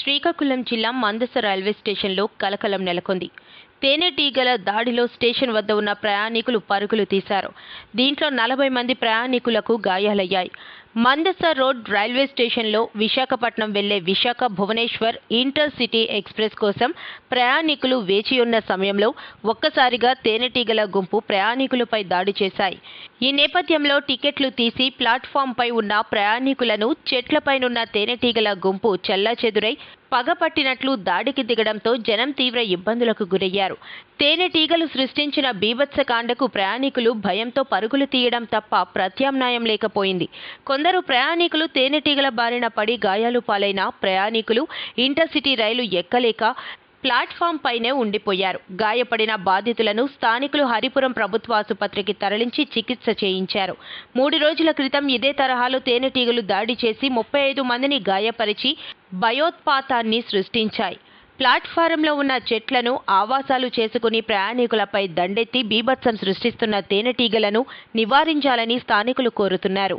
శ్రీకాకుళం జిల్లా మందస రైల్వే స్టేషన్లో కలకలం నెలకొంది. తేనెటీగల దాడిలో స్టేషన్ వద్ద ఉన్న ప్రయాణికులు పరుగులు తీశారు. దీంట్లో నలభై మంది ప్రయాణికులకు గాయాలయ్యాయి. మందస రోడ్ రైల్వే స్టేషన్లో విశాఖపట్నం వెళ్ళే Visakha Bhubaneswar intercity express కోసం ప్రయాణికులు వేచి ఉన్న సమయంలో ఒక్కసారిగా తేనెటీగల గుంపు ప్రయాణికులపై దాడి చేశాయి. ఈ నేపథ్యంలో టికెట్లు తీసి ప్లాట్ఫామ్పై ఉన్న ప్రయాణికులను చెట్లపైనున్న తేనెటీగల గుంపు చెల్లాచెదురై పగపట్టినట్లు దాడికి దిగడంతో జనం తీవ్ర ఇబ్బందులకు గురయ్యారు. తేనెటీగలు సృష్టించిన బీభత్సకాండకు ప్రయాణికులు భయంతో పరుగులు తీయడం తప్ప ప్రత్యామ్నాయం లేకపోయింది. కొందరు ప్రయాణికులు తేనెటీగల బారిన పడి గాయాలు పాలైన ప్రయాణికులు ఇంటర్సిటీ రైలు ఎక్కలేక ప్లాట్ఫామ్ పైనే ఉండిపోయారు. గాయపడిన బాధితులను స్థానికులు హరిపురం ప్రభుత్వ ఆసుపత్రికి తరలించి చికిత్స చేయించారు. మూడు రోజుల క్రితం ఇదే తరహాలో తేనెటీగలు దాడి చేసి ముప్పై ఐదు మందిని గాయపరిచి భయోత్పాతాన్ని సృష్టించాయి. ప్లాట్ఫారంలో ఉన్న చెట్లను ఆవాసాలు చేసుకుని ప్రయాణికులపై దండెత్తి బీభత్సం సృష్టిస్తున్న తేనెటీగలను నివారించాలని స్థానికులు కోరుతున్నారు.